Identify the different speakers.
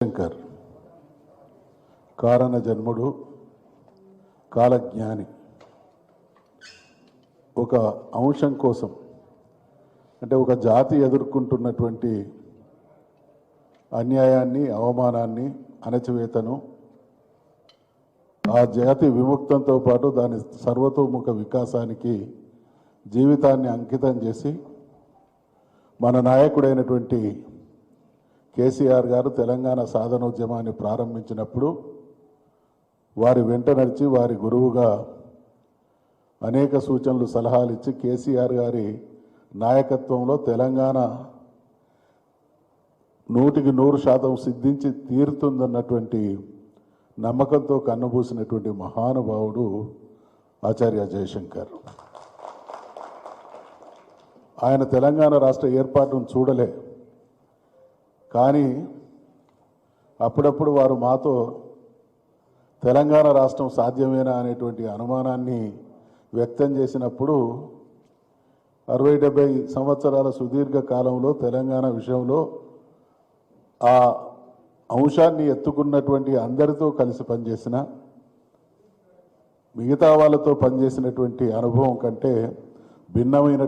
Speaker 1: శంకర్. కారణ జన్ముడు కాలజ్ఞాని. ఒక అంశం కోసం అంటే ఒక జాతి ఎదుర్కొంటున్నటువంటి అన్యాయాన్ని అవమానాన్ని అణచివేతను ఆ జాతి విముక్తంతో పాటు దాని సర్వతోముఖ వికాసానికి జీవితాన్ని అంకితం చేసి మన నాయకుడైనటువంటి కేసీఆర్ గారు తెలంగాణ సాధనోద్యమాన్ని ప్రారంభించినప్పుడు వారి వెంట నడిచి వారి గురువుగా అనేక సూచనలు సలహాలు ఇచ్చి కేసీఆర్ గారి నాయకత్వంలో తెలంగాణ నూటికి నూరు శాతం సిద్ధించి తీరుతుందన్నటువంటి నమ్మకంతో కన్నుబూసినటువంటి మహానుభావుడు ఆచార్య జయశంకర్. ఆయన తెలంగాణ రాష్ట్ర ఏర్పాటును చూడలే. కానీ అప్పుడప్పుడు వారు మాతో తెలంగాణ రాష్ట్రం సాధ్యమేనా అనేటువంటి అనుమానాన్ని వ్యక్తం చేసినప్పుడు అరవై డెబ్బై సంవత్సరాల సుదీర్ఘ కాలంలో తెలంగాణ విషయంలో ఆ అంశాన్ని ఎత్తుకున్నటువంటి అందరితో కలిసి పనిచేసిన మిగతా వాళ్ళతో పనిచేసినటువంటి అనుభవం కంటే భిన్నమైనటువంటి